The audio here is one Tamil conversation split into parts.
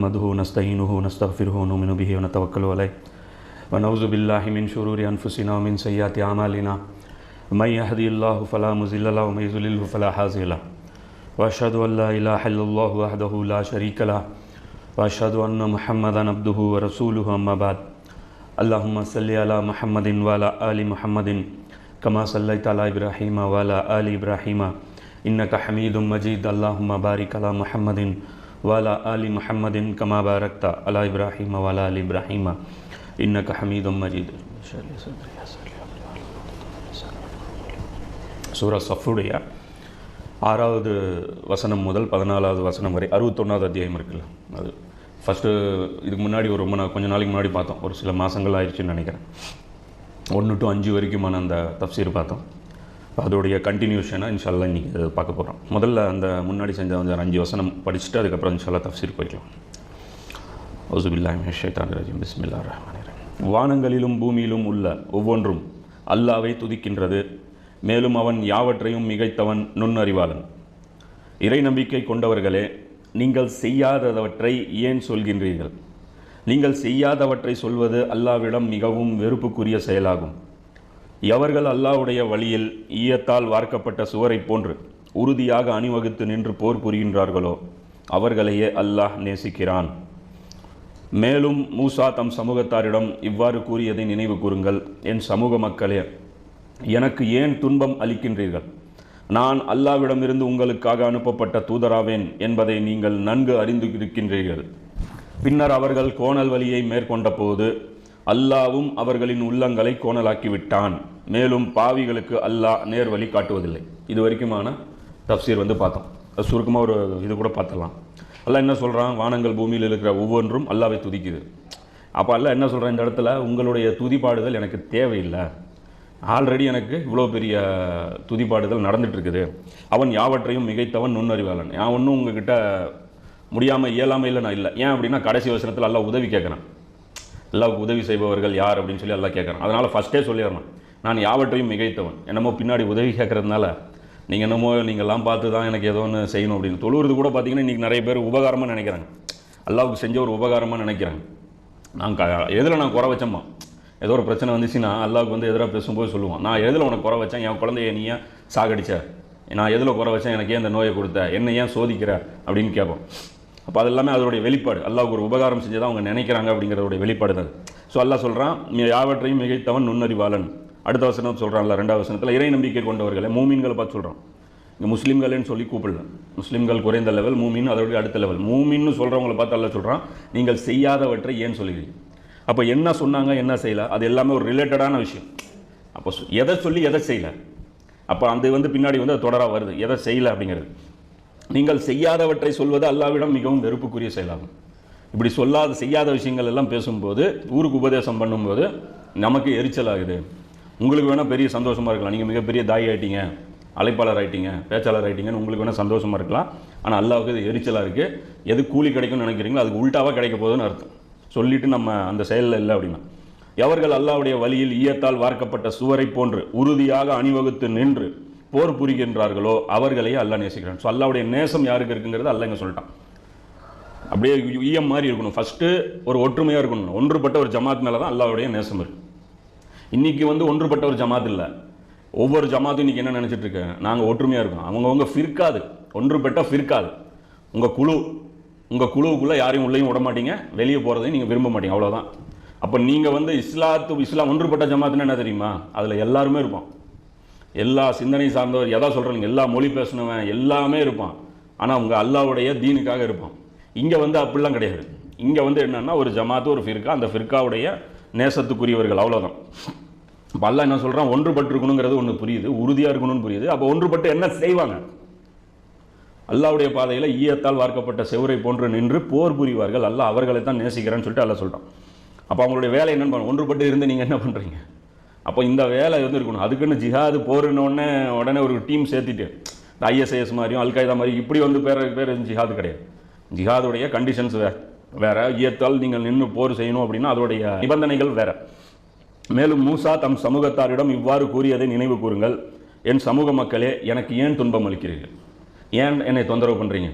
نحمده ونستعينه ونستغفره ونؤمن به ونتوكل عليه. ونعوذ بالله من شرور أنفسنا ومن سيئات أعمالنا. من يهدي الله فلا مضل له ومن يضلل فلا هادي له. وأشهد أن لا إله إلا الله وحده لا شريك له. وأشهد أن محمدا عبده ورسوله أما بعد. اللهم صل على محمد وعلى آل محمد كما صليت على إبراهيم وعلى آل إبراهيم. إنك حميد مجيد. اللهم بارك على محمد وعلى வாலா அலி முஹம்மதின் கமா பாரக்தா அலா இப்ராஹிம் வாலா அலி இப்ராஹிமா இன்னக்க ஹமீதும் மஜீத் சூரா சஃபுடைய ஆறாவது வசனம் முதல் பதினாலாவது வசனம் வரை அறுபத்தொன்னாவது அத்தியாயம் இருக்குல்ல. அது ஃபஸ்ட்டு இதுக்கு முன்னாடி ஒரு ரொம்ப நான் கொஞ்சம் நாளைக்கு முன்னாடி பார்த்தோம். ஒரு சில மாதங்கள் ஆயிடுச்சுன்னு நினைக்கிறேன். ஒன்று டு அஞ்சு வரைக்குமான அந்த தப்சீர் பார்த்தோம். அதோடைய கண்டினியூஷனாக இன்ஷால்லா இன்றைக்கி பார்க்க போகிறோம் முதல்ல அந்த முன்னாடி செஞ்ச வந்து அஞ்சு வசனம் படிச்சுட்டு அதுக்கப்புறம் இன்ஷால்லா தஃசீர் போய்க்கலாம். ஒசுபில்லாஹி ஷைத்தான் ரஜீம். பிஸ்மில்லா ரஹ்மான் வானங்களிலும் பூமியிலும் உள்ள ஒவ்வொன்றும் அல்லாவை துதிக்கின்றது. மேலும் அவன் யாவற்றையும் மிகைத்தவன் நுண்ணறிவாளன். இறை நம்பிக்கை கொண்டவர்களே நீங்கள் செய்யாதவற்றை ஏன் சொல்கின்றீர்கள்? நீங்கள் செய்யாதவற்றை சொல்வது அல்லாவிடம் மிகவும் வெறுப்புக்குரிய செயலாகும். எவர்கள் அல்லாவுடைய வழியில் ஈயத்தால் வார்க்கப்பட்ட சுவரைப் போன்று உறுதியாக அணிவகுத்து நின்று போர் புரிகின்றார்களோ அவர்களையே அல்லாஹ் நேசிக்கிறான். மேலும் மூசா தம் சமூகத்தாரிடம் இவ்வாறு கூறியதை நினைவு கூறுங்கள். என் சமூக மக்களே எனக்கு ஏன் துன்பம் அளிக்கின்றீர்கள்? நான் அல்லாவிடமிருந்து உங்களுக்காக அனுப்பப்பட்ட தூதராவேன் என்பதை நீங்கள் நன்கு அறிந்து இருக்கின்றீர்கள். பின்னர் அவர்கள் கோணல் வழியை மேற்கொண்ட போது அல்லாவும் அவர்களின் உள்ளங்களை கோணலாக்கி விட்டான் மேலும் பாவிகளுக்கு அல்லாஹ் நேர் வழி காட்டுவதில்லை. இது வரைக்குமான தப்சீர் வந்து பார்த்தோம். அது சுருக்கமாக ஒரு இது கூட பார்த்தலாம் அல்லாஹ் என்ன சொல்கிறான் வானங்கள் பூமியில் இருக்கிற ஒவ்வொன்றும் அல்லாவை துதிக்குது. அப்போ அல்லாஹ் என்ன சொல்கிறான் இந்த இடத்துல? உங்களுடைய துதிப்பாடுதல் எனக்கு தேவையில்லை. ஆல்ரெடி எனக்கு இவ்வளோ பெரிய துதிப்பாடுதல் நடந்துகிட்ருக்குது அவன் யாவற்றையும் மிகைத்தவன் நுண்ணறிவாளன். நான் ஒன்றும் உங்ககிட்ட முடியாமல் இயலாமையில் நான் இல்லை. ஏன் அப்படின்னா கடைசி வசனத்தில் எல்லாம் உதவி கேட்குறேன். அல்லாவுக்கு உதவி செய்பவர்கள் யார் அப்படின்னு சொல்லி எல்லாம் கேட்குறேன். அதனால் ஃபஸ்ட்டே சொல்லிடணும். நான் யாவற்றையும் மிகைத்தவன். என்னமோ பின்னாடி உதவி கேட்குறதுனால நீங்கள் என்னமோ நீங்கள்லாம் பார்த்து தான் எனக்கு ஏதோ ஒன்று செய்யணும் அப்படின்னு. தொழுவுறது கூட பார்த்தீங்கன்னா இன்றைக்கி நிறைய பேர் உபகாரமாக நினைக்கிறாங்க. அல்லாவுக்கு செஞ்ச ஒரு உபகாரமாக நினைக்கிறாங்க. நான் க எதில் நான் குறை வச்சோம்மா ஏதோ ஒரு பிரச்சனை வந்துச்சுன்னா அல்லாவுக்கு வந்து எதிராக பேசும்போது சொல்லுவான். நான் எதில் உனக்கு குறை வச்சேன்? என் குழந்தைய நீ ஏன் சாகடிச்ச? நான் எதில் குறை வச்சேன்? எனக்கு ஏன் இந்த நோயை கொடுத்த? என்ன ஏன் சோதிக்கிற? அப்படின்னு கேட்போம். அப்போ அது எல்லாமே அதோடைய வெளிப்பாடு. அல்லாவுக்கு ஒரு உபகாரம் செஞ்சதாக அவங்க நினைக்கிறாங்க அப்படிங்கிறதோடைய வெளிப்பாடு தான் ஸோ அல்லாஹ் சொல்கிறான் நீ யாவற்றையும் மிகைத்தவன் நுண்ணறிவாளன் அடுத்த வசனம் சொல்கிறான்ல ரெண்டாவது வசனத்தில் இறை நம்பிக்கை கொண்டவர்களை மூமீன்களை பார்த்து சொல்கிறான் இங்கே முஸ்லீம்களேன்னு சொல்லி கூப்பிடல. முஸ்லீம்கள் குறைந்த லெவல் மூமின் அதோடைய அடுத்த லெவல் மூமின்னு சொல்கிறவங்கள பார்த்து அல்ல சொல்கிறான் நீங்கள் செய்யாதவற்றை ஏன் சொல்லுகிறீங்க அப்போ என்ன சொன்னாங்க என்ன செய்யல? அது எல்லாமே ஒரு ரிலேட்டடான விஷயம். அப்போ எதை சொல்லி எதை செய்யலை? அப்போ அந்த வந்து பின்னாடி வந்து அது தொடராக வருது. எதை செய்யலை அப்படிங்கிறது. நீங்கள் செய்யாதவற்றை சொல்வது அல்லாவிடம் மிகவும் வெறுப்புக்குரிய செயலாகும். இப்படி சொல்லாத செய்யாத விஷயங்கள் எல்லாம் பேசும்போது ஊருக்கு உபதேசம் பண்ணும்போது நமக்கு எரிச்சல் ஆகுது. உங்களுக்கு வேணால் பெரிய சந்தோஷமாக இருக்கலாம். நீங்கள் மிகப்பெரிய தாய் ஆகிட்டீங்க அழைப்பாளர் ஆகிட்டீங்க பேச்சாளர் ஆகிட்டீங்கன்னு உங்களுக்கு வேணால் சந்தோஷமாக இருக்கலாம். ஆனால் அல்லாவுக்கு இது எரிச்சலாக இருக்குது எது கூலி கிடைக்கும்னு நினைக்கிறீங்களோ அதுக்கு உல்ட்டாவாக கிடைக்க போகுதுன்னு அர்த்தம். சொல்லிட்டு நம்ம அந்த செயலில் இல்லை அப்படின்னா. எவர்கள் அல்லாவுடைய வழியில் ஈயத்தால் வார்க்கப்பட்ட சுவரை போன்று உறுதியாக அணிவகுத்து நின்று போர் புரிகின்றார்களோ அவர்களையே அல்லாஹ் நேசிக்கிறான். ஸோ அல்லாவுடைய நேசம் யாருக்கு இருக்குங்கிறது அல்ல இங்கே சொல்லிட்டான். அப்படியே ஈயம் மாதிரி இருக்கணும். ஃபஸ்ட்டு ஒரு ஒற்றுமையாக இருக்கணும். ஒன்றுபட்ட ஒரு ஜமாத் மேலே தான் அல்லாவுடைய நேசம் இருக்குது இன்றைக்கி வந்து ஒன்றுபட்ட ஒரு ஜமாத் இல்லை. ஒவ்வொரு ஜமாத்தும் இன்னைக்கு என்ன நினைச்சிட்டு நாங்கள் ஒற்றுமையாக இருக்கோம். அவங்கவுங்க ஃபிர்காது. ஒன்றுபட்ட ஃபிர்காது. உங்கள் குழு உங்கள் குழுவுக்குள்ளே யாரையும் உள்ளேயும் விட மாட்டீங்க. வெளியே போகிறதையும் நீங்கள் விரும்ப மாட்டீங்க. அவ்வளோதான் அப்போ நீங்கள் வந்து இஸ்லாத்து இஸ்லாம் ஒன்றுபட்ட ஜமாத்துன்னு என்ன தெரியுமா? அதில் எல்லாருமே இருப்போம். எல்லா சிந்தனை சார்ந்தவர் எதா சொல்கிறீங்க எல்லா மொழி பேசினவன் எல்லாமே இருப்பான். ஆனால் உங்கள் அல்லாவுடைய தீனுக்காக இருப்பான். இங்கே வந்து அப்படிலாம் கிடையாது. இங்கே வந்து என்னென்னா ஒரு ஜமாத்து ஒரு ஃபிர்கா அந்த ஃபிர்காவுடைய நேசத்துக்குரியவர்கள் அவ்வளோதான் இப்போ அல்லா என்ன சொல்கிறான் ஒன்றுபட்டிருக்கணுங்கிறது ஒன்று புரியுது உறுதியாக இருக்கணும்னு புரியுது. அப்போ ஒன்றுபட்டு என்ன செய்வாங்க? அல்லாவுடைய பாதையில் ஈயத்தால் வார்க்கப்பட்ட செவரை போன்று நின்று போர் புரிவார்கள். அல்லா அவர்களை தான் நேசிக்கிறேன்னு சொல்லிட்டு அல்ல சொல்கிறான் அப்போ அவங்களுடைய வேலை என்னென்னு ஒன்றுபட்டு இருந்து நீங்கள் என்ன பண்ணுறீங்க அப்போ இந்த வேலை வந்து இருக்கணும் அதுக்குன்னு ஜிஹாது போருன்னொடனே உடனே ஒரு டீம் சேர்த்திட்டு இந்த ஐஎஸ்ஐஎஸ் மாதிரியும் அல்காய்தா மாதிரி இப்படி வந்து பேர் பேர் ஜிஹாது கிடையாது. ஜிஹாதுடைய கண்டிஷன்ஸ் வேறு வேறு. ஈயத்தால் நீங்கள் நின்று போர் செய்யணும் அப்படின்னா அதோடைய நிபந்தனைகள் வேறு. மேலும் மூசா தம் சமூகத்தாரிடம் இவ்வாறு கூறியதை நினைவு கூறுங்கள். என் சமூக மக்களே எனக்கு ஏன் துன்பம் அளிக்கிறீர்கள்? ஏன் என்னை தொந்தரவு பண்ணுறீங்க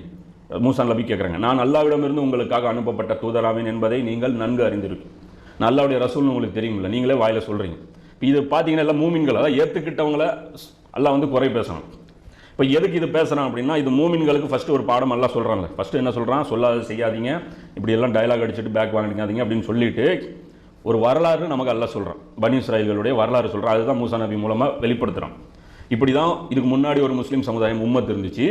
மூசா நபி கேட்குறாங்க நான் அல்லாவிடமிருந்து உங்களுக்காக அனுப்பப்பட்ட தூதராவேன் என்பதை நீங்கள் நன்கு அறிந்திருக்கீங்க நான் அல்லாவுடைய ரசூல்னு உங்களுக்கு தெரியுமில்ல நீங்களே வாயில சொல்கிறீங்க இப்போ இது பார்த்தீங்கன்னா எல்லாம் மூமின்கள் அதாவது ஏற்றுக்கிட்டவங்கள எல்லாம் வந்து குறை பேசணும். இப்போ எதுக்கு இது பேசுகிறான் அப்படின்னா இது மூமின்களுக்கு ஃபஸ்ட்டு ஒரு பாடம் எல்லாம் சொல்கிறாங்க ஃபஸ்ட்டு என்ன சொல்கிறான் சொல்லாத செய்யாதீங்க. இப்படி எல்லாம் டைலாக் அடிச்சுட்டு பேக் வாங்கிக்காதீங்க அப்படின்னு சொல்லிட்டு ஒரு வரலாறு நமக்கு எல்லாம் சொல்கிறான் பனி இஸ்ராயல்களுடைய வரலாறு சொல்கிறான் அதுதான் மூசா நபி மூலமாக வெளிப்படுத்துகிறான் இப்படி தான் இதுக்கு முன்னாடி ஒரு முஸ்லீம் சமுதாயம் உம்மத் இருந்துச்சு.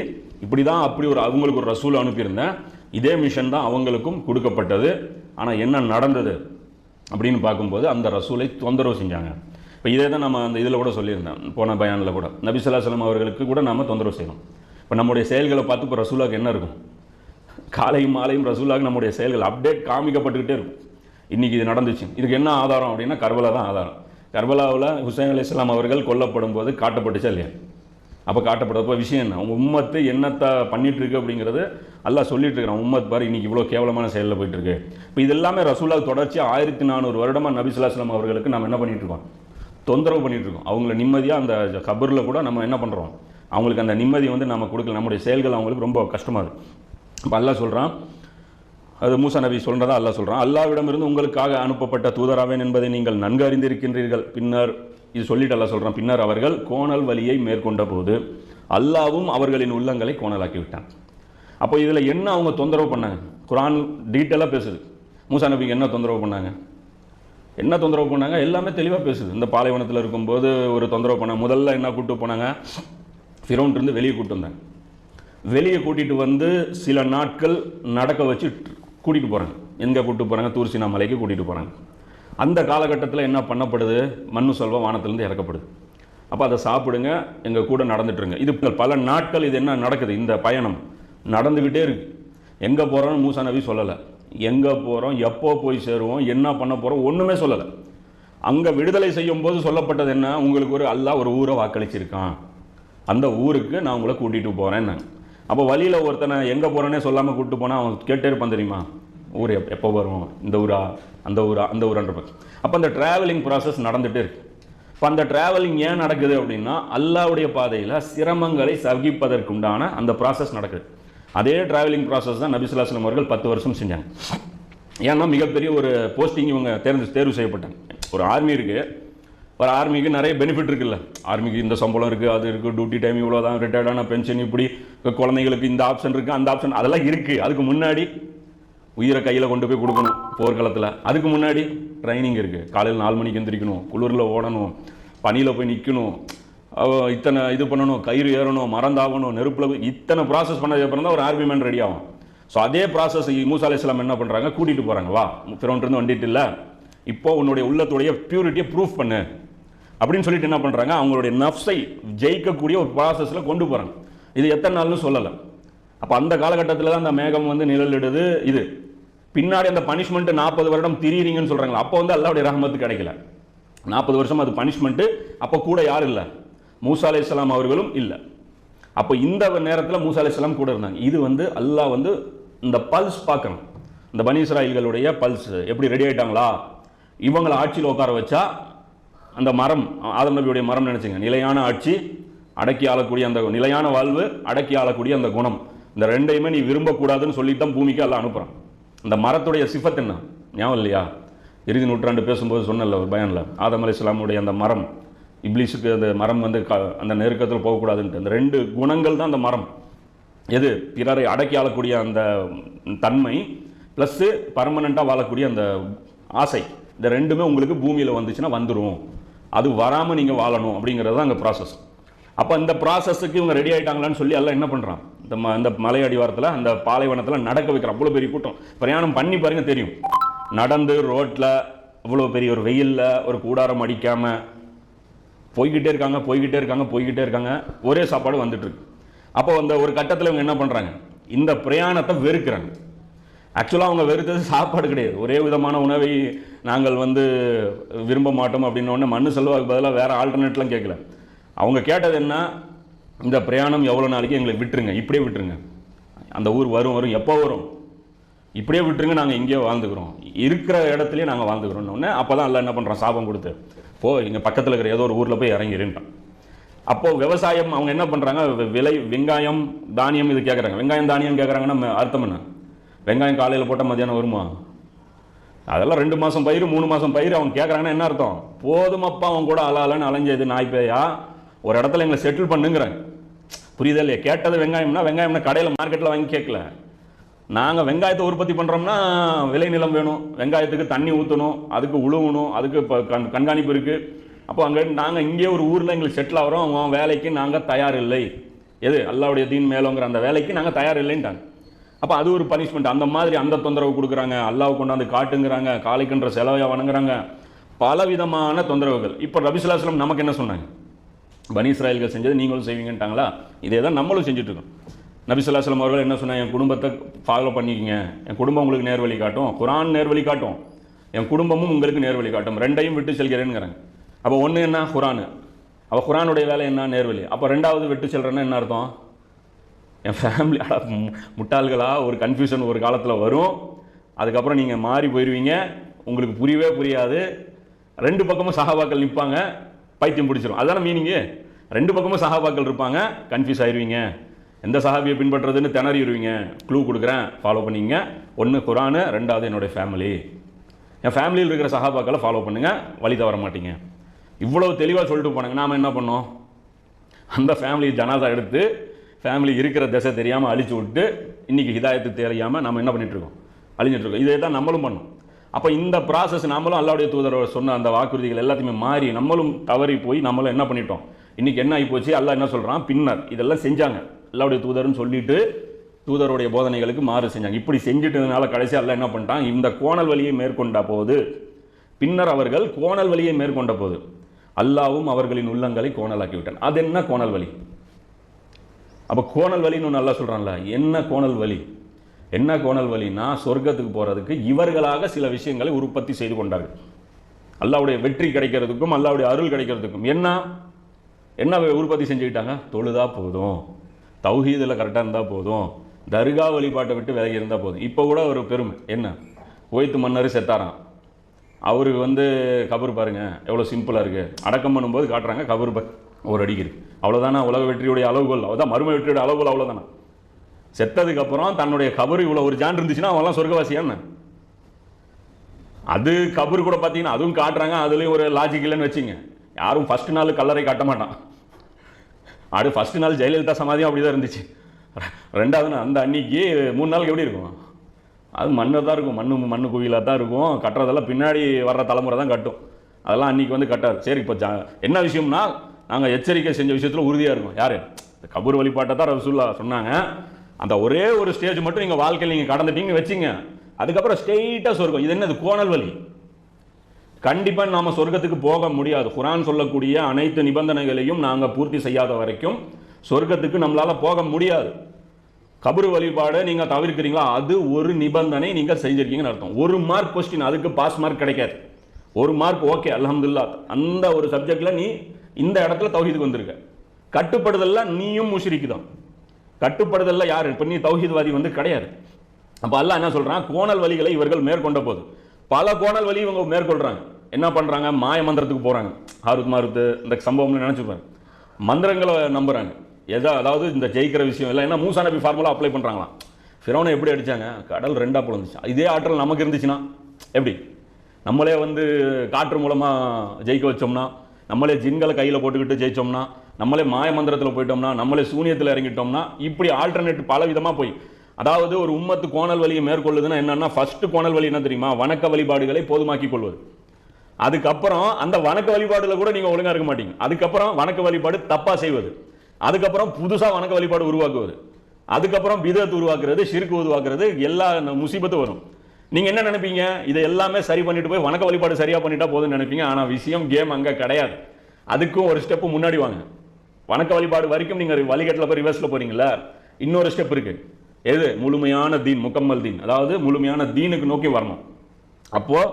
இப்படி தான் அப்படி ஒரு அவங்களுக்கு ஒரு ரசூல் அனுப்பியிருந்தேன். இதே மிஷன் தான் அவங்களுக்கும் கொடுக்கப்பட்டது. ஆனால் என்ன நடந்தது அப்படின்னு பார்க்கும்போது அந்த ரசூலை தொந்தரவு செஞ்சாங்க. இப்போ இதே தான் நம்ம அந்த இதில் கூட சொல்லியிருந்தேன் போன பயானில் கூட. நபிசுல்லாசலம் அவர்களுக்கு கூட நாம் தொந்தரவு செய்யணும். இப்போ நம்முடைய செயல்களை பார்த்து இப்போ ரசூலாக்கு என்ன இருக்கும்? காலையும் மாலையும் ரசூலாக நம்முடைய செயல்கள் அப்டேட் காமிக்கப்பட்டுக்கிட்டே இருக்கும். இன்றைக்கி இது நடந்துச்சு. இதுக்கு என்ன ஆதாரம் அப்படின்னா கர்பலா தான் ஆதாரம். கர்பலாவில் ஹுசைன் அலி இஸ்லாம் அவர்கள் கொல்லப்படும் போது காட்டப்பட்டுச்சா இல்லையா? அப்போ காட்டப்படுறப்போ விஷயம் என்ன? உங்கள் உம்மத்து என்னத்தை பண்ணிகிட்ருக்கு அப்படிங்கிறது எல்லாம் சொல்லிட்டு இருக்கிறான். உம்மத் பாரு இன்னைக்கு இவ்வளோ கேவலமான செயலில் போயிட்டுருக்கு இப்போ இது எல்லாமே ரசூலா தொடர்ச்சி ஆயிரத்தி நானூறு வருடமாக நபிசுல்லாஸ்லாம் அவர்களுக்கு நம்ம என்ன பண்ணிகிட்ருக்கோம் இருக்கோம்? தொந்தரவு பண்ணிகிட்ருக்கோம் இருக்கோம் அவங்கள நிம்மதியாக அந்த கபரில் கூட நம்ம என்ன பண்ணுறோம் அவங்களுக்கு அந்த நிம்மதி வந்து நம்ம கொடுக்கல. நம்முடைய செயல்கள் அவங்களுக்கு ரொம்ப கஷ்டமாக இருக்கு. இப்போ அல்லா சொல்கிறான் அது மூசா நபி சொல்கிறதா அல்லா சொல்கிறான் அல்லாவிடமிருந்து உங்களுக்காக அனுப்பப்பட்ட தூதராவேன் என்பதை நீங்கள் நன்கு அறிந்திருக்கின்றீர்கள். பின்னர் இது சொல்லிட்டு அல்லா சொல்கிறான் பின்னர் அவர்கள் கோணல் வழியை மேற்கொண்ட போது அல்லாவும் அவர்களின் உள்ளங்களை கோணலாக்கி விட்டான் அப்போ இதில் என்ன அவங்க தொந்தரவு பண்ணாங்க? குரான் டீட்டெயிலாக பேசுது. மூசா நபிக்கு என்ன தொந்தரவு பண்ணாங்க? என்ன தொந்தரவு பண்ணாங்க? எல்லாமே தெளிவாக பேசுது. இந்த பாலைவனத்தில் இருக்கும்போது ஒரு தொந்தரவு பண்ணாங்க. முதல்ல என்ன கூப்பிட்டு போனாங்க? ஃபிரோன்ட்டு இருந்து வெளியே கூப்பிட்டு வந்தாங்க. வெளியே கூட்டிகிட்டு வந்து சில நாட்கள் நடக்க வச்சு கூட்டிகிட்டு போகிறாங்க எங்கே கூட்டிட்டு போகிறாங்க தூர்சினா மலைக்கு கூட்டிகிட்டு போகிறாங்க அந்த காலகட்டத்தில் என்ன பண்ணப்படுது? மண்ணு செல்வம் வானத்திலேருந்து இறக்கப்படுது. அப்போ அதை சாப்பிடுங்க. எங்கள் கூட நடந்துட்டுருங்க இது பல நாட்கள் இது என்ன நடக்குது? இந்த பயணம் நடந்துக்கிட்டே இருக்குது எங்கே போகிறோன்னு மூசா நபி சொல்லலை. எங்கே போகிறோம் எப்போ போய் சேருவோம் என்ன பண்ண போகிறோம் ஒன்றுமே சொல்லலை. அங்கே விடுதலை செய்யும் போது சொல்லப்பட்டது என்ன? உங்களுக்கு ஒரு அல்லாஹ் ஒரு ஊரை வாக்களிச்சிருக்கான். அந்த ஊருக்கு நான் உங்களை கூட்டிகிட்டு போகிறேன் அப்போ வழியில் ஒருத்தனை எங்கே போகிறேன்னே சொல்லாமல் கூப்பிட்டு போனால் அவன் கேட்டே இருப்பான் தெரியுமா? ஊர் எப் எப்போ வரும் இந்த ஊரா? அந்த ஊரா? அந்த ஊரான்ற அப்போ அந்த ட்ராவலிங் ப்ராசஸ் நடந்துகிட்டே இருக்கு. இப்போ அந்த ட்ராவலிங் ஏன் நடக்குது அப்படின்னா அல்லாவுடைய பாதையில் சிரமங்களை சகிப்பதற்குண்டான அந்த ப்ராசஸ் நடக்குது. அதே ட்ராவலிங் ப்ராசஸ் தான் நபிசுல்லாஸ்லம் அவர்கள் பத்து வருஷம் செஞ்சாங்க. ஏன்னா மிகப்பெரிய ஒரு போஸ்டிங் இவங்க தேர்ந்து தேர்வு செய்யப்பட்டாங்க. ஒரு ஆர்மி இருக்குது ஒரு ஆர்மிக்கு நிறைய பெனிஃபிட் இருக்குல்ல. ஆர்மிக்கு இந்த சம்பளம் இருக்குது அது இருக்குது டியூட்டி டைம் இவ்வளோ தான் ரிட்டையர்டான பென்ஷன் இப்படி குழந்தைங்களுக்கு இந்த ஆப்ஷன் இருக்குது அந்த ஆப்ஷன் அதெல்லாம் இருக்குது அதுக்கு முன்னாடி உயிரை கையில் கொண்டு போய் கொடுக்கணும் போர்க்களத்தில். அதுக்கு முன்னாடி ட்ரைனிங் இருக்குது காலையில் நாலு மணிக்கு எந்திரிக்கணும் குளிரில் ஓடணும் பனியில் போய் நிற்கணும் இத்தனை இது பண்ணணும் கயிறு ஏறணும் மறந்தாகணும் நெருப்பில் இத்தனை ப்ராசஸ் பண்ணதுக்கு அப்புறம் தான் ஒரு ஆர்மி மேன் ரெடி ஆகும் ஸோ அதே ப்ராசஸ் மூசா அலி இஸ்லாம் என்ன பண்ணுறாங்க கூட்டிகிட்டு போகிறாங்க வா ஃபிரோன்ட்டு வந்துட்டு இல்லை. இப்போ உன்னுடைய உள்ளத்துடைய பியூரிட்டியை ப்ரூஃப் பண்ணு. அப்படின்னு சொல்லிட்டு என்ன பண்ணுறாங்க அவங்களுடைய நஃப்ஸை ஜெயிக்கக்கூடிய ஒரு ப்ராசஸில் கொண்டு போகிறாங்க இது எத்தனை நாள்னு சொல்லலை. அப்போ அந்த காலகட்டத்தில் தான் அந்த மேகம் வந்து நிழலிடுது. இது. பின்னாடி அந்த பனிஷ்மெண்ட்டு நாற்பது வருடம் திரியிறீங்கன்னு சொல்கிறாங்களா அப்போ வந்து அல்லாவுடைய ரஹமத்து கிடைக்கல. நாற்பது வருஷம் அது பனிஷ்மெண்ட்டு அப்போ கூட யாரும் இல்லை. மூசா அலி இஸ்லாம் அவர்களும் இல்லை. அப்போ இந்த நேரத்தில் மூசா அலி இஸ்லாம் கூட இருந்தாங்க. இது வந்து அல்லாஹ் வந்து இந்த பல்ஸ் பார்க்கணும். இந்த பனீஸ்ராயில்களுடைய பல்ஸ். எப்படி ரெடி ஆகிட்டாங்களா இவங்களை ஆட்சியில் உட்கார வச்சா அந்த மரம் ஆதம் நபியுடைய மரம் நினச்சிங்க. நிலையான ஆட்சி அடக்கி ஆளக்கூடிய அந்த நிலையான வாழ்வு அடக்கி ஆளக்கூடிய அந்த குணம். இந்த ரெண்டையுமே நீ விரும்பக்கூடாதுன்னு சொல்லிட்டு தான் பூமிக்கு எல்லாம் அனுப்புகிறான் அந்த மரத்துடைய சிஃபத் என்ன? ஞாபகம் இல்லையா? இறுதி நூற்றாண்டு பேசும்போது சொன்னல ஒரு பயனில். ஆதம் அலி இஸ்லாமுடைய அந்த மரம். இப்ளீஷுக்கு அந்த மரம் வந்து க அந்த நெருக்கத்தில் போகக்கூடாதுன்ட்டு. அந்த ரெண்டு குணங்கள் தான் அந்த மரம். எது? பிறரை அடக்கி ஆளக்கூடிய அந்த தன்மை ப்ளஸ்ஸு பர்மனெண்ட்டாக வாழக்கூடிய அந்த ஆசை. இந்த ரெண்டுமே உங்களுக்கு பூமியில் வந்துச்சுன்னா வந்துடும் அது வராமல் நீங்கள் வாழணும் அப்படிங்கிறது தான் அங்கே ப்ராசஸ் அப்போ இந்த ப்ராசஸுக்கு இவங்க ரெடி ஆகிட்டாங்களான்னு சொல்லி எல்லாம் என்ன பண்ணுறான் இந்த ம இந்த மலை அடிவாரத்தில் அந்த பாலைவனத்தில் நடக்க வைக்கிற அவ்வளோ பெரிய கூட்டம். பிரயாணம் பண்ணி பாருங்க தெரியும். நடந்து ரோட்டில் அவ்வளோ பெரிய ஒரு வெயிலில் ஒரு கூடாரம் அடிக்காமல் போய்கிட்டே இருக்காங்க போய்கிட்டே இருக்காங்க போய்கிட்டே இருக்காங்க. ஒரே சாப்பாடு வந்துட்டுருக்கு. அப்போ அந்த ஒரு கட்டத்தில் இவங்க என்ன பண்ணுறாங்க இந்த பிரயாணத்தை வெறுக்கிறாங்க. ஆக்சுவலாக அவங்க வெறுத்தது சாப்பாடு கிடையாது. ஒரே விதமான உணவை நாங்கள் வந்து விரும்ப மாட்டோம் அப்படின்னோடனே மண்ணு செல்வாக்கு பதிலாக வேறு ஆல்டர்னேட்லாம் கேட்கல அவங்க கேட்டது என்ன? இந்த பிரயாணம் எவ்வளோ நாளைக்கு எங்களை விட்டுருங்க. இப்படியே விட்டுருங்க. அந்த ஊர் வரும் வரும். எப்போ வரும்? இப்படியே விட்டுருங்க நாங்கள் இங்கேயே வாழ்ந்துக்கிறோம். இருக்கிற இடத்துலையே நாங்கள் வாழ்ந்துக்கிறோம்னு அப்போ தான் எல்லாம் என்ன பண்ணுறோம் சாபம் கொடுத்து போ இங்கே பக்கத்தில் இருக்கிற ஏதோ ஒரு ஊரில் போய் இறங்கிருன்ட்டான் அப்போது விவசாயம் அவங்க என்ன பண்ணுறாங்க விலை வெங்காயம் தானியம் இது கேட்குறாங்க வெங்காயம் தானியம் கேட்குறாங்கன்னா அர்த்தம் என்ன? வெங்காயம் காலையில் போட்டால் மதியானம் வருமா? அதெல்லாம் ரெண்டு மாதம் பயிர் மூணு மாதம் பயிர் அவங்க கேட்குறாங்கன்னா என்ன அர்த்தம்? போதுமப்பா அவங்க கூட அலாலன்னு அலைஞ்சது நாய்ப்பேயா ஒரு இடத்துல எங்களை செட்டில் பண்ணுங்கிறாங்க புரியுதா இல்லையா? கேட்டது வெங்காயம்னா வெங்காயம்னா கடையில் மார்க்கெட்டில் வாங்கி கேட்கல. நாங்கள் வெங்காயத்தை உற்பத்தி பண்ணுறோம்னா விளை நிலம் வேணும். வெங்காயத்துக்கு தண்ணி ஊற்றணும் அதுக்கு உழுவணும். அதுக்கு இப்போ கண் கண்காணிப்பு இருக்குது அப்போ அங்கே நாங்கள் இங்கே ஒரு ஊரில் எங்களுக்கு செட்டில் ஆகிறோம். அவன் வேலைக்கு நாங்கள் தயார் இல்லை எது? அல்லாவுடைய தீன் மேலோங்கிற அந்த வேலைக்கு நாங்கள் தயார் இல்லைன்ட்டாங்க அப்போ அது ஒரு பனிஷ்மெண்ட் அந்த மாதிரி அந்த தொந்தரவு கொடுக்குறாங்க. அல்லாவை கொண்டாந்து காட்டுங்கிறாங்க. காலைக்குன்ற செலவையாக வணங்குறாங்க. பலவிதமான தொந்தரவுகள். இப்போ ரபிசுலாஸ்லம் நமக்கு என்ன சொன்னாங்க? பனி இஸ்ராயல்கள் செஞ்சது நீங்களும் செய்வீங்கன்ட்டாங்களா? இதே தான் நம்மளும் செஞ்சுட்டு நபிசுல்லா நபி அவர்கள் என்ன சொன்னாங்க? என் குடும்பத்தை ஃபாலோ பண்ணிக்கங்க. என் குடும்பம் உங்களுக்கு நேர்வழி காட்டும். குரான் நேர்வழி காட்டும். என் குடும்பமும் உங்களுக்கு நேர்வழி காட்டும். ரெண்டையும் விட்டு செல்கிறேன்ங்கிறாங்க. அப்போ ஒன்று என்ன? குரான். அப்போ குரானுடைய வேலை என்ன? நேர்வழி அப்போ ரெண்டாவது விட்டு செல்றேன்னா என்ன அர்த்தம்? என் ஃபேமிலி முட்டாள்களாக ஒரு கன்ஃபியூஷன் ஒரு காலத்தில் வரும். அதுக்கப்புறம் நீங்கள் மாறி போயிடுவீங்க உங்களுக்கு புரியவே புரியாது. ரெண்டு பக்கமும் சகாபாக்கள் நிற்பாங்க பைத்தியம் பிடிச்சிரும். அதுதானே மீனிங்கு ரெண்டு பக்கமும் சகாபாக்கள் இருப்பாங்க. கன்ஃபியூஸ் ஆயிடுவீங்க எந்த சஹாபியை பின்பற்றுறதுன்னு திணறிடுவீங்க? க்ளூ கொடுக்குறேன். ஃபாலோ பண்ணிங்க. ஒன்று குரானு ரெண்டாவது என்னுடைய ஃபேமிலி என் ஃபேமிலியில் இருக்கிற சஹாபாக்களை ஃபாலோ பண்ணுங்கள் வழி தவற மாட்டீங்க. இவ்வளவு தெளிவாக சொல்லிட்டு போனாங்க. நாம் என்ன பண்ணோம்? அந்த ஃபேமிலி ஜனாதா எடுத்து ஃபேமிலி இருக்கிற திசை தெரியாமல் அழிச்சு விட்டு இன்றைக்கி ஹிதாயத்து தெரியாமல் நம்ம என்ன பண்ணிகிட்ருக்கோம் இருக்கோம்? அழிஞ்சிட்டு இதே தான் நம்மளும் பண்ணோம். அப்போ இந்த ப்ராசஸ் நம்மளும் அல்லாவுடைய தூதர் சொன்ன அந்த வாக்குறுதிகள் எல்லாத்தையுமே மாறி நம்மளும் தவறி போய் நம்மளும் என்ன பண்ணிட்டோம்? இன்றைக்கி என்ன ஆகி போச்சு அல்லாஹ் என்ன சொல்கிறான் பின்னர். இதெல்லாம் செஞ்சாங்க. அல்லாவுடைய தூதர்னு சொல்லிட்டு தூதருடைய போதனைகளுக்கு மாறு செஞ்சாங்க. இப்படி செஞ்சிட்டதுனால கடைசியாக எல்லாம் என்ன பண்ணிட்டான்? இந்த கோணல் வழியை மேற்கொண்ட போது பின்னர் அவர்கள் கோணல் வழியை மேற்கொண்ட போது அல்லாவும் அவர்களின் உள்ளங்களை கோணலாக்கி விட்டான் அது என்ன கோணல் வழி? அப்போ கோணல் வழின்னு ஒன்று நல்லா சொல்கிறான்ல என்ன கோணல் வழி? என்ன கோணல் வழினா சொர்க்கத்துக்கு போகிறதுக்கு இவர்களாக சில விஷயங்களை உற்பத்தி செய்து கொண்டார்கள். அல்லாவுடைய வெற்றி கிடைக்கிறதுக்கும் அல்லாவுடைய அருள் கிடைக்கிறதுக்கும். என்ன? என்ன உற்பத்தி செஞ்சுக்கிட்டாங்க? தொழுதா போதும். தௌஹீதில் கரெக்டாக இருந்தால் போதும். தர்கா வழிபாட்டை விட்டு விலகி இருந்தால் போதும். இப்போ கூட ஒரு பெருமை. என்ன? ஓய்த்து மன்னர் செத்தாராம். அவருக்கு வந்து கபர் பாருங்கள் எவ்வளோ சிம்பிளாக இருக்குது அடக்கம் பண்ணும்போது காட்டுறாங்க கபர் ப ஒரு அடிக்கு அவ்வளோதானா உலக வெற்றியுடைய அளவுகோல். அதான் மறுமை வெற்றியுடைய அளவுகோல் அவ்வளோதானா செத்ததுக்கப்புறம் தன்னுடைய கபர் இவ்வளோ ஒரு ஜான் இருந்துச்சுன்னா அவன்லாம் சொர்க்கவாசியான்னு அது கபர் கூட பார்த்தீங்கன்னா அதுவும் காட்டுறாங்க. அதுலேயும் ஒரு லாஜிக் இல்லைன்னு வச்சுங்க. யாரும் ஃபர்ஸ்ட் நாள் கல்லறை காட்ட மாட்டான். அது ஃபஸ்ட்டு நாள் ஜெயலலிதா சமாதியும் அப்படி தான் இருந்துச்சு. ரெண்டாவது நாள் அந்த அன்னைக்கு மூணு நாளுக்கு எப்படி இருக்கும்? அது மண்ணு தான் இருக்கும். மண்ணு மண்ணு குவியலாக தான் இருக்கும். கட்டுறதெல்லாம் பின்னாடி வர்ற தலைமுறை தான் கட்டும். அதெல்லாம் அன்னைக்கு வந்து கட்டாது. சரி இப்போ ஜா என்ன விஷயம்னா நாங்கள் எச்சரிக்கை செஞ்ச விஷயத்தில் உறுதியாக இருக்கும். யார்? இந்த கபூர் வழிபாட்டை தான் ரசூல்லா சொன்னாங்க. அந்த ஒரே ஒரு ஸ்டேஜ் மட்டும் நீங்கள் வாழ்க்கையில் நீங்கள் கடந்துட்டீங்கன்னு வச்சுங்க. அதுக்கப்புறம் ஸ்ட்ரெயிட்டாக சொர்க்கம். இது என்னது? கோணல் வழி கண்டிப்பாக நாம் சொர்க்கத்துக்கு போக முடியாது. குரான் சொல்லக்கூடிய அனைத்து நிபந்தனைகளையும் நாங்கள் பூர்த்தி செய்யாத வரைக்கும் சொர்க்கத்துக்கு நம்மளால் போக முடியாது. கபரு வழிபாடை நீங்கள் தவிர்க்கிறீங்களா? அது ஒரு நிபந்தனை நீங்கள் செஞ்சுருக்கீங்கன்னு அர்த்தம். ஒரு மார்க் கொஸ்டின் அதுக்கு பாஸ் மார்க் கிடைக்காது. ஒரு மார்க் ஓகே அலமதுல்லா அந்த ஒரு சப்ஜெக்டில் நீ இந்த இடத்துல தௌஹீதுக்கு வந்திருக்க. கட்டுப்படுதலில் நீயும் முஷிரிக்கு தான். கட்டுப்படுதல்ல யாரு? இப்போ நீ தௌஹீத்வாதி வந்து கிடையாது. அப்போ அல்ல என்ன சொல்கிறான் கோணல் வழிகளை இவர்கள் மேற்கொண்ட போது. பல கோணல் வழி இவங்க மேற்கொள்கிறாங்க என்ன பண்ணுறாங்க மாய மந்திரத்துக்கு போகிறாங்க ஹாருத் மாருத்து இந்த சம்பவம்னு நினைச்சுப்பாங்க மந்திரங்களை நம்புகிறாங்க எதா அதாவது இந்த ஜெயிக்கிற விஷயம் இல்லை. ஏன்னா மூசா நபி ஃபார்முலா அப்ளை பண்ணுறாங்களா ஃபிரோனை எப்படி அடித்தாங்க கடல் ரெண்டாக பிளந்துச்சு இதே ஆற்றல் நமக்கு இருந்துச்சுன்னா எப்படி? நம்மளே வந்து காற்று மூலமாக ஜெயிக்க வச்சோம்னா நம்மளே ஜின்களை கையில் போட்டுக்கிட்டு ஜெயித்தோம்னா நம்மளே மாய மந்திரத்தில் போயிட்டோம்னா நம்மளே சூனியத்தில் இறங்கிட்டோம்னா இப்படி ஆல்டர்னேட் பல விதமாக போய் அதாவது ஒரு உம்மத்து கோணல் வழியை மேற்கொள்ளுதுன்னா என்னென்னா ஃபஸ்ட்டு கோணல் வழி என்ன தெரியுமா? வணக்க வழிபாடுகளை போதுமாக்கி கொள்வது. அதுக்கப்புறம் அந்த வணக்க வழிபாடுல கூட நீங்க ஒழுங்கா இருக்க மாட்டீங்க. அதுக்கப்புறம் வணக்க வழிபாடு தப்பா செய்வது. அதுக்கப்புறம் புதுசா வணக்க வழிபாடு உருவாக்குவது. அதுக்கப்புறம் விதத்து உருவாக்குறது சிறுக்கு உருவாக்குறது எல்லா முசீபத்தும் வரும். நீங்க என்ன நினைப்பீங்க? இதை எல்லாமே சரி பண்ணிட்டு போய் வணக்க வழிபாடு சரியா பண்ணிட்டா போதும்னு நினைப்பீங்க. ஆனா விஷயம் கேம் அங்க கிடையாது. அதுக்கும் ஒரு ஸ்டெப் முன்னாடி வாங்க. வணக்க வழிபாடு வரைக்கும் நீங்க வழிகட்டில் போய் ரிவர்ஸ்ல போறீங்களா இன்னொரு ஸ்டெப் இருக்கு. எது? முழுமையான தீன் முக்கம்மல் தீன். அதாவது முழுமையான தீனுக்கு நோக்கி வரணும். அப்போது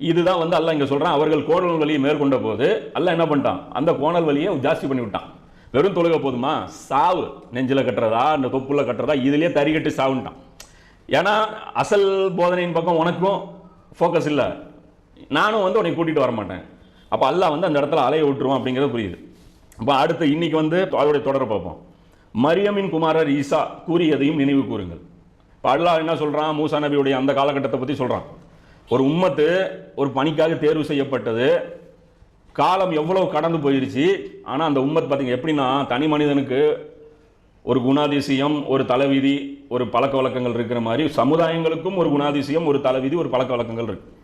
இதுதான் வந்து அல்ல இங்கே சொல்கிறான் அவர்கள் கோணல் வழியை மேற்கொண்ட போது அல்ல என்ன பண்ணிட்டான்? அந்த கோணல் வழியை ஜாஸ்தி பண்ணி விட்டான். வெறும் தொழுக போதுமா? சாவு. நெஞ்சில் கட்டுறதா அந்த தொப்புல கட்டுறதா இதுலேயே தறிக்கட்டு சாவுன்ட்டான். ஏன்னா அசல் போதனையின் பக்கம் உனக்கும் ஃபோக்கஸ் இல்லை. நானும் வந்து உனக்கு கூட்டிகிட்டு வர மாட்டேன் அப்போ அல்லாஹ் வந்து அந்த இடத்துல அலைய விட்டுருவோம் அப்படிங்கிறது புரியுது. அப்போ அடுத்து இன்றைக்கி வந்து அதோடைய தொடரை பார்ப்போம். மரியமின் குமாரர் ஈசா கூறியதையும் நினைவு கூறுங்கள். இப்போ அல்லாஹ் என்ன சொல்கிறான் மூசா நபியுடைய அந்த காலகட்டத்தை பற்றி சொல்கிறான் ஒரு உம்மத்து ஒரு பணிக்காக தேர்வு செய்யப்பட்டது. காலம் எவ்வளவு கடந்து போயிருச்சு. ஆனால் அந்த உம்மத் பார்த்தீங்க எப்படின்னா தனி மனிதனுக்கு ஒரு குணாதிசயம் ஒரு தலைவிதி ஒரு பழக்க வழக்கங்கள் இருக்கிற மாதிரி சமுதாயங்களுக்கும் ஒரு குணாதிசயம் ஒரு தலைவிதி ஒரு பழக்க வழக்கங்கள் இருக்குது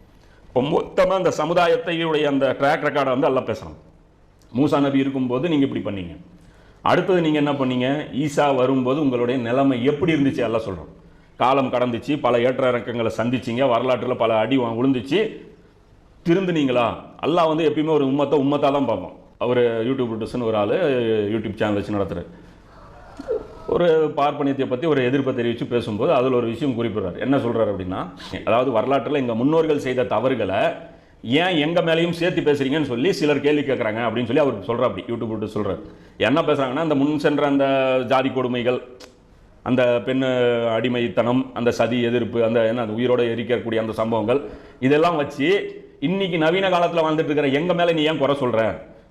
இப்போ மொத்தமாக அந்த சமுதாயத்தையுடைய அந்த ட்ராக் ரெக்கார்டை வந்து எல்லாம் பேசணும் மூசா நபி இருக்கும்போது நீங்கள் இப்படி பண்ணீங்க. அடுத்தது நீங்கள் என்ன பண்ணீங்க? ஈசா வரும்போது உங்களுடைய நிலைமை எப்படி இருந்துச்சு? எல்லாம் சொல்கிறோம் காலம் கடந்துச்சு பல ஏற்ற இறக்கங்களை சந்திச்சிங்க வரலாற்றில் பல அடி விழுந்துச்சு. திருந்துனீங்களா? அல்லாஹ் வந்து எப்பயுமே ஒரு உம்மத்தை உம்மத்தாக தான் பார்ப்போம் அவர் யூடியூப் யூடியூப்ஸ்னு ஒரு ஆள் யூடியூப் சேனல் வச்சு நடத்துகிறார் ஒரு பார்ப்பனியத்தை பற்றி ஒரு எதிர்ப்பை தெரிவித்து பேசும்போது அதில் ஒரு விஷயம் குறிப்பிடுறார். என்ன சொல்கிறார் அப்படின்னா அதாவது வரலாற்றில் எங்கள் முன்னோர்கள் செய்த தவறுகளை ஏன் எங்கள் மேலேயும் சேர்த்து பேசுறீங்கன்னு சொல்லி சிலர் கேள்வி கேட்குறாங்க அப்படின்னு சொல்லி அவர் சொல்கிறார் அப்படி. யூடியூப் விட்டு சொல்கிறார் என்ன பேசுகிறாங்கன்னா அந்த முன் சென்ற அந்த ஜாதி கொடுமைகள் அந்த பெண் அடிமைத்தனம் அந்த சதி எதிர்ப்பு அந்த என்ன அந்த உயிரோட எரிக்கக்கூடிய அந்த சம்பவங்கள் இதெல்லாம் வச்சு இன்னைக்கு நவீன காலத்தில் வாழ்ந்துட்டு இருக்கிற எங்கள் மேலே நீ ஏன் குறை சொல்கிற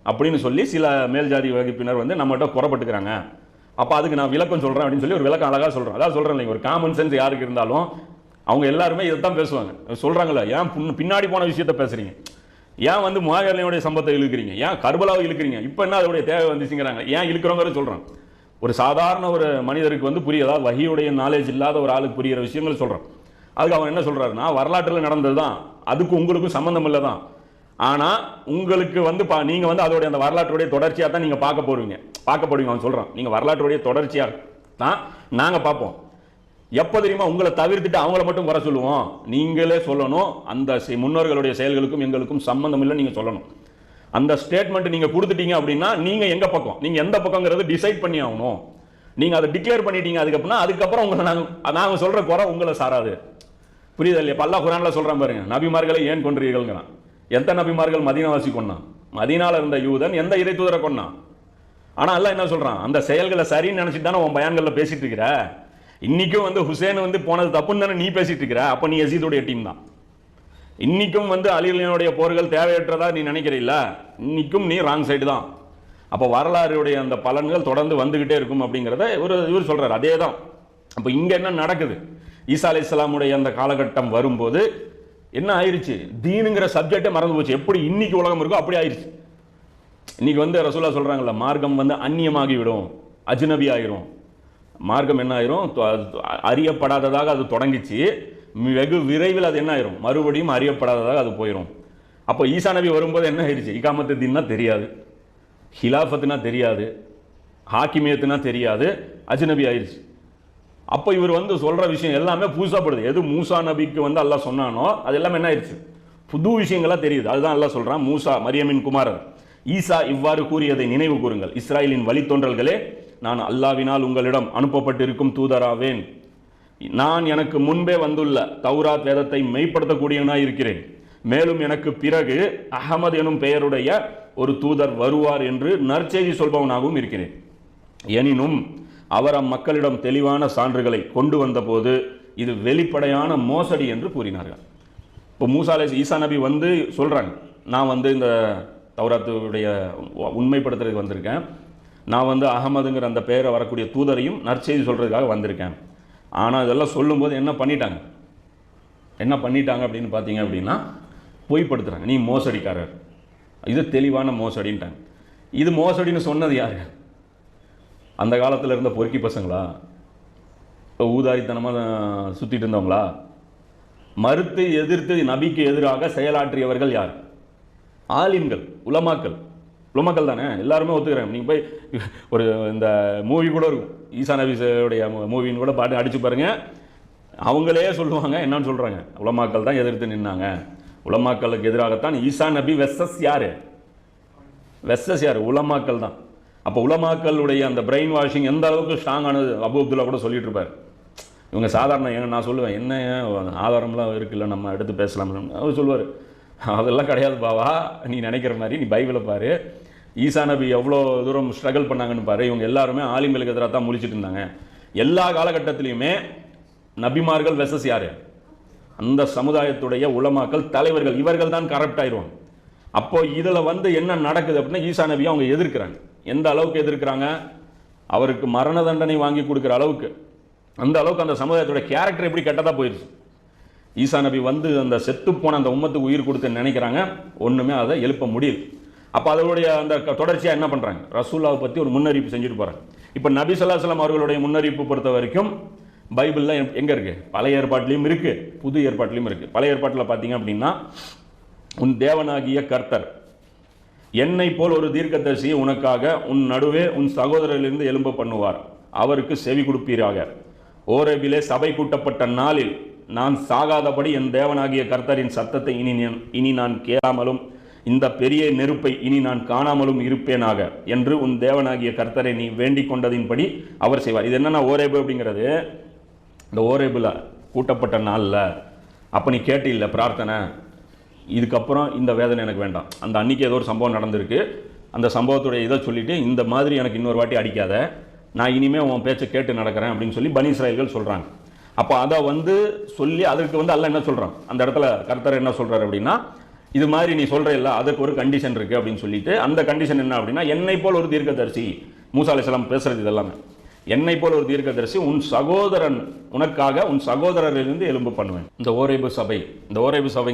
அப்படின்னு சொல்லி சில மேல் ஜாதி வகுப்பினர் வந்து நம்மகிட்ட குறைப்பட்டுக்கிறாங்க. அப்போ அதுக்கு நான் விளக்கம் சொல்கிறேன் அப்படின்னு சொல்லி ஒரு விளக்கம் அழகாக சொல்கிறேன் அதான் சொல்கிறேன் இல்லைங்க ஒரு காமன் சென்ஸ் யாருக்கு இருந்தாலும் அவங்க எல்லாருமே இதை தான் பேசுவாங்க. சொல்கிறாங்களே ஏன் பின்னாடி போன விஷயத்த பேசுகிறீங்க ஏன் வந்து முகாகரணையோடைய சம்பத்தை இழுக்கிறீங்க? ஏன் கர்பலாவை இழுக்கிறீங்க? இப்போ என்ன அதோடைய தேவை வந்துச்சுங்கிறாங்க. ஏன் இழுக்கிறோங்கிற சொல்கிறேன் ஒரு சாதாரண ஒரு மனிதருக்கு வந்து புரியதா? வகையுடைய வகியுடைய நாலேஜ் இல்லாத ஒரு ஆளுக்கு புரியிற விஷயங்கள் சொல்கிறேன் அதுக்கு அவன் என்ன சொல்கிறாருன்னா வரலாற்றில் நடந்தது தான் அதுக்கு உங்களுக்கும் சம்மந்தம் இல்லை தான் ஆனால் உங்களுக்கு வந்து பா நீங்கள் வந்து அதோடைய அந்த வரலாற்றுடைய தொடர்ச்சியாக தான் நீங்கள் பார்க்க போடுவீங்க பார்க்க போடுவீங்க அவன் சொல்கிறான் நீங்கள் வரலாற்றுடைய தொடர்ச்சியாக தான் நாங்கள் பார்ப்போம். எப்போ தெரியுமா? உங்களை தவிர்த்துட்டு அவங்கள மட்டும் குறை சொல்லுவோம். நீங்களே சொல்லணும். அந்த முன்னோர்களுடைய செயல்களுக்கும் எங்களுக்கும் சம்மந்தம் இல்லை நீங்கள் சொல்லணும். அந்த ஸ்டேட்மெண்ட் நீங்கள் கொடுத்துட்டீங்க அப்படின்னா நீங்கள் எங்கள் பக்கம்? நீங்கள் எந்த பக்கங்கிறது டிசைட் பண்ணி ஆகணும். நீங்கள் அதை டிக்ளேர் பண்ணிட்டீங்க அதுக்கப்புறம் அதுக்கப்புறம் உங்களை நாங்கள் நாங்கள் சொல்கிற குறை உங்களை சாராது. புரியுதா இல்லையா? பல்லா குரான்ல சொல்கிறேன் பாருங்க நபிமார்களை ஏன் கொன்றீர்கள்ங்கிறான். எந்த நபிமார்கள் மதீனாவாசி கொண்டான் மதீனால இருந்த யூதன் எந்த இறை தூதரை கொண்டான் ஆனால் எல்லாம் என்ன சொல்கிறான் அந்த செயல்களை சரின்னு நினச்சிட்டு தானே உன் பயான்களில் பேசிகிட்டு இருக்கிற? இன்றைக்கும் வந்து ஹுசேன் வந்து போனது தப்புன்னு தானே நீ பேசிகிட்டு இருக்கிற? அப்போ நீ யசீதுடைய டீம் தான். இன்றைக்கும் வந்து அலிகளினுடைய போர்கள் தேவையற்றதா நீ நினைக்கிறீல்ல? இன்றைக்கும் நீ ராங் சைடு தான். அப்போ வரலாறுடைய அந்த பலன்கள் தொடர்ந்து வந்துக்கிட்டே இருக்கும் அப்படிங்கிறத இவர் இவர் சொல்கிறார் அதே தான் அப்போ இங்கே என்ன நடக்குது? ஈசா அலி இஸ்லாமுடைய அந்த காலகட்டம் வரும்போது என்ன ஆயிடுச்சு தீனுங்கிற சப்ஜெக்டே மறந்து போச்சு. எப்படி இன்னைக்கு உலகம் இருக்கோ அப்படி ஆயிடுச்சு இன்னைக்கு வந்து ரசூலா சொல்கிறாங்கல்ல மார்க்கம் வந்து அந்நியமாகி விடும் அஜ்னபி ஆயிரும். மார்க்கம் என்ன ஆயிரும்? அது அறியப்படாததாக அது தொடங்கிச்சு. வெகு விரைவில் அது என்ன ஆயிரும் மறுபடியும் அறியப்படாததாக அது போயிடும் அப்போ ஈசா நபி வரும்போது என்ன ஆயிடுச்சு? இகாமத்து தீன்னா தெரியாது. ஹிலாஃபத்துனா தெரியாது. ஹாக்கிமியத்துனா தெரியாது. அஜ்நபி ஆயிடுச்சு. அப்போ இவர் வந்து சொல்கிற விஷயம் எல்லாமே புதுசாகப்படுது எது மூசா நபிக்கு வந்து எல்லாம் சொன்னானோ அது எல்லாமே என்ன ஆயிடுச்சு? புது விஷயங்களாக தெரியுது. அதுதான் எல்லாம் சொல்கிறான் மூசா மரியமின் குமாரர். ஈசா இவ்வாறு கூறியதை நினைவு கூறுங்கள். இஸ்ராயலின் வழித்தோன்றல்களே நான் அல்லாவினால் உங்களிடம் அனுப்பப்பட்டிருக்கும் தூதராவேன். நான் எனக்கு முன்பே வந்துள்ள தௌராத் வேதத்தை மெய்ப்படுத்தக்கூடியவனாய் இருக்கிறேன். மேலும் எனக்கு பிறகு அகமது எனும் பெயருடைய ஒரு தூதர் வருவார் என்று நற்செய்தி சொல்பவனாகவும் இருக்கிறேன். எனினும் அவர் அம்மக்களிடம் தெளிவான சான்றுகளை கொண்டு வந்தபோது இது வெளிப்படையான மோசடி என்று கூறினார்கள். இப்போ மூசாலே ஈசா நபி வந்து சொல்கிறாங்க நான் வந்து இந்த தௌராத்துடைய உண்மைப்படுத்துறதுக்கு வந்திருக்கேன். நான் வந்து அகமதுங்கிற அந்த பெயரை வரக்கூடிய தூதரையும் நற்செய்தி சொல்கிறதுக்காக வந்திருக்கேன். ஆனால் இதெல்லாம் சொல்லும்போது என்ன பண்ணிட்டாங்க? என்ன பண்ணிட்டாங்க அப்படின்னு பார்த்தீங்க அப்படின்னா பொய்ப்படுத்துகிறாங்க நீ மோசடிக்காரர். இது தெளிவான மோசடின்ட்டாங்க. இது மோசடின்னு சொன்னது யாரு? அந்த காலத்தில் இருந்த பொறுக்கி பசங்களா? இப்போ ஊதாரித்தனமாக சுற்றிட்டு இருந்தவங்களா? மறுத்து எதிர்த்து நபிக்கு எதிராக செயலாற்றியவர்கள் யார்? ஆலிம்கள் உலமாக்கள். உலமாக்கள் தானே? எல்லாருமே ஒத்துக்கிறாங்க நீங்கள் போய் ஒரு இந்த மூவி கூட இருக்கும். ஈசா நபிஸோடைய மூவின்னு கூட பாட்டு அடிச்சு பாருங்கள் அவங்களே சொல்லுவாங்க என்னன்னு சொல்கிறாங்க உலமாக்கள் தான் எதிர்த்து நின்னாங்க. உலமாக்களுக்கு எதிராகத்தான் ஈசா நபி வெஸ்ஸஸ் யார்? வெஸ்ஸஸ் யார்? உலமாக்கள் தான். அப்போ உலமாக்களுடைய அந்த பிரெயின் வாஷிங் எந்த அளவுக்கு ஸ்ட்ராங்கானது அபு அப்துல்லா கூட சொல்லிட்டு இருப்பார். இவங்க சாதாரண ஏங்க நான் சொல்லுவேன் என்ன ஆதாரம்லாம் இருக்குல்ல நம்ம எடுத்து பேசலாம் அவர் சொல்லுவார் அதெல்லாம் கிடையாது பாவா நீ நினைக்கிற மாதிரி நீ பைபிளை பாரு. ஈசா நபி எவ்வளோ தூரம் ஸ்ட்ரகிள் பண்ணாங்கன்னு பாரு. இவங்க எல்லாருமே ஆலிம்களுக்கு எதிராக தான் முழிச்சிட்டு இருந்தாங்க. எல்லா காலகட்டத்திலையுமே நபிமார்கள் வெசஸ் யார்? அந்த சமுதாயத்துடைய உலமாக்கள் தலைவர்கள் இவர்கள் தான் கரப்ட் ஆயிடுவாங்க. அப்போ இதில் வந்து என்ன நடக்குது அப்படின்னா ஈசா நபியை அவங்க எதிர்க்கிறாங்க. எந்த அளவுக்கு எதிர்க்கிறாங்க? அவருக்கு மரண தண்டனை வாங்கி கொடுக்குற அளவுக்கு. அந்த அளவுக்கு அந்த சமுதாயத்தோட கேரக்டர் எப்படி கெட்டதாக போயிடுச்சு ஈசா நபி வந்து அந்த செத்து போன அந்த உம்மத்துக்கு உயிர் கொடுத்து நினைக்கிறாங்க. ஒன்றுமே அதை எழுப்ப முடியுது அப்போ அதனுடைய அந்த தொடர்ச்சியாக என்ன பண்ணுறாங்க ரசூல்லாவை பற்றி ஒரு முன்னறிவிப்பு செஞ்சுட்டு போகிறாங்க இப்போ நபி ஸல்லல்லாஹு அவர்களுடைய முன்னறிவிப்பு பொறுத்த வரைக்கும் பைபிளில் எங்கே இருக்குது பழைய ஏற்பாட்டிலையும் இருக்குது புது ஏற்பாட்டிலையும் இருக்குது பழைய ஏற்பாட்டில் பார்த்தீங்க அப்படின்னா உன் தேவனாகிய கர்த்தர் என்னை போல் ஒரு தீர்க்கதரிசியை உனக்காக உன் நடுவே உன் சகோதரரிலிருந்து எலும்ப பண்ணுவார். அவருக்கு செவி கொடுப்பீராக. ஓரவிலே சபை கூட்டப்பட்ட நாளில் நான் சாகாதபடி என் தேவனாகிய கர்த்தரின் சத்தத்தை இனி இனி நான் கேளாமலும் இந்த பெரிய நெருப்பை இனி நான் காணாமலும் இருப்பேனாக என்று உன் தேவனாகிய கர்த்தரை நீ வேண்டிக் கொண்டதின்படி அவர் செய்வார். இது என்னென்ன ஓரேபு அப்படிங்கிறது. இந்த ஓரேபில் கூட்டப்பட்ட நாளில் அப்போ நீ கேட்டில்ல பிரார்த்தனை. இதுக்கப்புறம் இந்த வேதனை எனக்கு வேண்டாம். அந்த அன்னைக்கு ஏதோ ஒரு சம்பவம் நடந்திருக்கு. அந்த சம்பவத்துடைய இதை சொல்லிவிட்டு இந்த மாதிரி எனக்கு இன்னொரு வாட்டி அடிக்காத. நான் இனிமேல் உன் பேச்சை கேட்டு நடக்கிறேன் அப்படின்னு சொல்லி பனிஸ்ராயல்கள் சொல்கிறாங்க அப்போ அதை வந்து சொல்லி அதுக்கு வந்து அல்ல என்ன சொல்கிறான் அந்த இடத்துல கர்த்தர் என்ன சொல்கிறார் அப்படின்னா இது மாதிரி நீ சொல்கிற இல்லை அதுக்கு ஒரு கண்டிஷன் இருக்குது அப்படின்னு சொல்லிட்டு அந்த கண்டிஷன் என்ன அப்படின்னா என்னை போல் ஒரு தீர்க்கதரிசி மூசா அலைஹிஸ்ஸலாம் பேசுறது இதெல்லாமே. என்னை போல் ஒரு தீர்க்கதரிசி உன் சகோதரன் உனக்காக உன் சகோதரரிலிருந்து எலும்பு பண்ணுவேன். இந்த ஓரேபு சபை இந்த ஓரேபு சபை